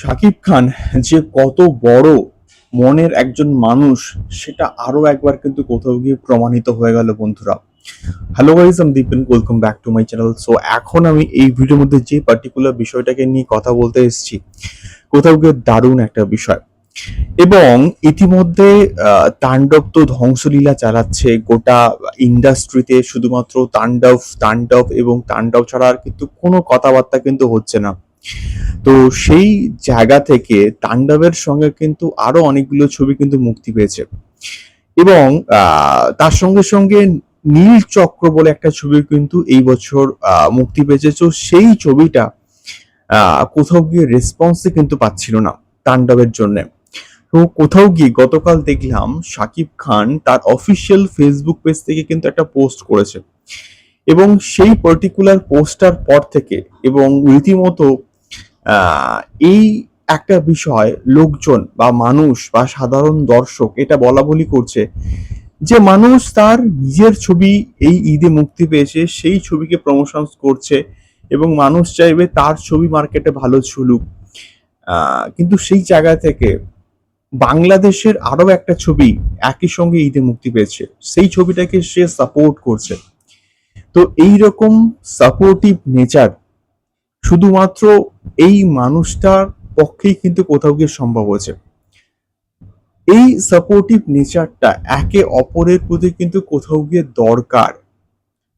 শাকিব খান যে কত বড় মনের একজন মানুষ, সেটা আরও একবার কিন্তু কোথাও গিয়ে প্রমাণিত হয়ে গেল বন্ধুরা। হ্যালো গাইজ আমি Dipen welcome back to my channel so এখন আমি এই ভিডিওর মধ্যে যে পার্টিকুলার বিষয়টাকে নিয়ে কথা বলতে এসেছি, কোথাও গিয়ে দারুণ একটা বিষয়। এবং ইতিমধ্যে তাণ্ডব তো ধ্বংসলীলা চালাচ্ছে, গোটা ইন্ডাস্ট্রিতে শুধুমাত্র তাণ্ডব তাণ্ডব এবং তাণ্ডব ছাড়া আর কিন্তু কোনো কথাবার্তা কিন্তু হচ্ছে না। তো সেই জায়গা থেকে তাণ্ডবের সঙ্গে কিন্তু আরও অনেকগুলো ছবি কিন্তু মুক্তি পেয়েছে। এবং তার সঙ্গে সঙ্গে নীল চক্র বলে একটা ছবি কিন্তু এই বছর মুক্তি পেয়েছে। তো সেই ছবিটা কোথাও গিয়ে রেসপন্সই কিন্তু পাচ্ছিল না তাণ্ডবের জন্য। তো কোথাও গিয়ে গতকাল দেখলাম শাকিব খান তার অফিসিয়াল ফেসবুক পেজ থেকে কিন্তু একটা পোস্ট করেছে। এবং সেই পার্টিকুলার পোস্টার পর থেকে এবং রীতিমতো এই একটা বিষয় লোকজন বা মানুষ বা সাধারণ দর্শক এটা বলা বলি করছে যে মানুষ তার নিজের ছবি এই ঈদে মুক্তি পেয়েছে সেই ছবিকে প্রমোশন করছে এবং মানুষ চাইবে তার ছবি মার্কেটে ভালো আহ, কিন্তু সেই জায়গা থেকে বাংলাদেশের আরও একটা ছবি একই সঙ্গে ঈদে মুক্তি পেয়েছে সেই ছবিটাকে সে সাপোর্ট করছে। তো এই রকম সাপোর্টিভ নেচার শুধুমাত্র এই মানুষটার পক্ষেই কিন্তু কোথাও গিয়ে সম্ভব হয়েছে। এই সাপোর্টিভ নেচারটা একে অপরের প্রতি কিন্তু কোথাও গিয়ে দরকার।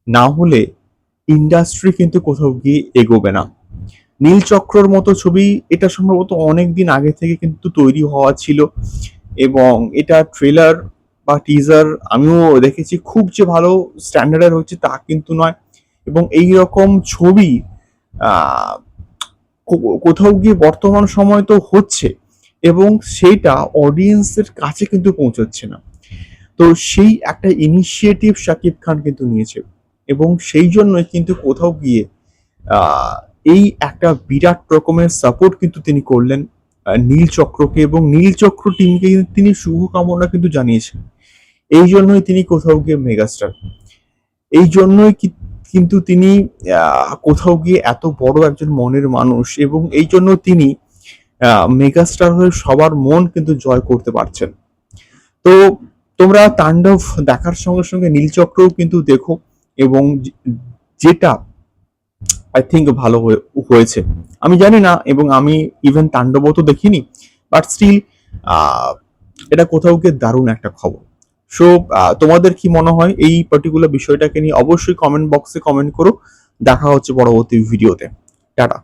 না হলে ইন্ডাস্ট্রি কিন্তু কোথাও গিয়ে এগোবে না। নীলচক্রর মতো ছবি এটা সম্ভবত অনেক দিন আগে থেকে কিন্তু তৈরি হওয়া ছিল এবং এটা ট্রেলার বা টিজার আমিও দেখেছি। খুব যে ভালো স্ট্যান্ডার্ডের হচ্ছে তা কিন্তু নয়। এবং এই রকম ছবি কোথাও গিয়ে বর্তমান সময় তো হচ্ছে এবং সেইটা অডিয়েন্সের কাছে কিন্তু পৌঁছচ্ছে না। তো সেই একটা ইনিশিয়েটিভ শাকিব খান কিন্তু নিয়েছে এবং সেই জন্যই কিন্তু কোথাও গিয়ে এই একটা বিরাট রকমের সাপোর্ট কিন্তু তিনি করলেন নীল চক্রকে এবং নীল চক্র টিমকে তিনি শুভকামনা কিন্তু জানিয়েছেন। এই জন্যই তিনি কোথাও গিয়ে মেগাস্টার এই জন্যই কিন্তু তিনি কোথাও গিয়ে এত বড় একজন মনের মানুষ এবং এই জন্য তিনি মেগাস্টার হয়ে সবার মন কিন্তু জয় করতে পারছেন। তো তোমরা তাণ্ডব দেখার সঙ্গে সঙ্গে নীলচক্রও কিন্তু দেখো এবং যেটা আই থিঙ্ক ভালো হয়ে- হয়েছে। আমি জানি না এবং আমি ইভেন তাণ্ডবও তো দেখিনি বাট স্টিল এটা কোথাও গিয়ে দারুণ একটা খবর। সো তোমাদের কি মনে হয় এই পার্টিকুলার বিষয়টাকে নিয়ে? অবশ্যই কমেন্ট বক্সে কমেন্ট করো। দেখা হচ্ছে পরবর্তী ভিডিওতে টাটা।